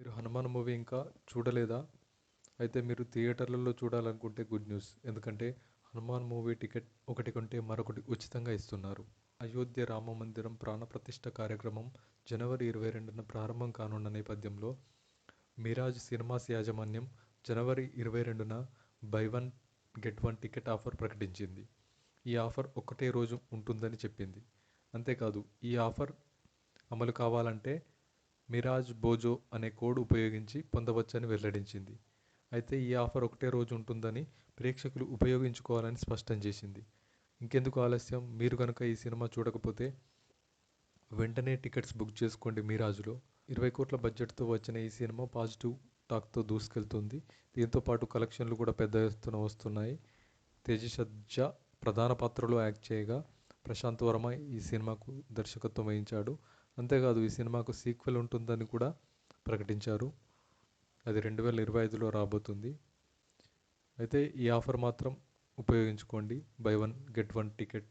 మీరు హనుమాన్ మూవీ ఇంకా చూడలేదా? అయితే మీరు థియేటర్లలో చూడాలనుకుంటే గుడ్ న్యూస్. ఎందుకంటే హనుమాన్ మూవీ టికెట్ ఒకటి కొంటే మరొకటి ఉచితంగా ఇస్తున్నారు. అయోధ్య రామ మందిరం ప్రాణప్రతిష్ఠ కార్యక్రమం జనవరి ఇరవై రెండున ప్రారంభం కానున్న నేపథ్యంలో మిరాజ్ సినిమాస్ యాజమాన్యం జనవరి ఇరవై రెండున buy one get one ticket offer ప్రకటించింది. ఈ ఆఫర్ ఒకటే రోజు ఉంటుందని చెప్పింది. అంతేకాదు ఈ ఆఫర్ అమలు కావాలంటే మిరాజ్ బోజో అనే కోడ్ ఉపయోగించి పొందవచ్చని వెల్లడించింది. అయితే ఈ ఆఫర్ ఒకటే రోజు ఉంటుందని ప్రేక్షకులు ఉపయోగించుకోవాలని స్పష్టం చేసింది. ఇంకెందుకు ఆలస్యం? మీరు కనుక ఈ సినిమా చూడకపోతే వెంటనే టికెట్స్ బుక్ చేసుకోండి మీరాజులో. ఇరవై కోట్ల బడ్జెట్తో వచ్చిన ఈ సినిమా పాజిటివ్ టాక్తో దూసుకెళ్తుంది. దీంతో పాటు కలెక్షన్లు కూడా పెద్ద ఎత్తున వస్తున్నాయి. తేజసజ్జ ప్రధాన పాత్రలో యాక్ట్ చేయగా ప్రశాంత్ వర్మ ఈ సినిమాకు దర్శకత్వం వహించాడు. అంతేకాదు ఈ సినిమాకు సీక్వెల్ ఉంటుందని కూడా ప్రకటించారు. అది రెండు వేల ఇరవై ఐదులో రాబోతుంది. అయితే ఈ ఆఫర్ మాత్రం ఉపయోగించుకోండి. Buy one get one ticket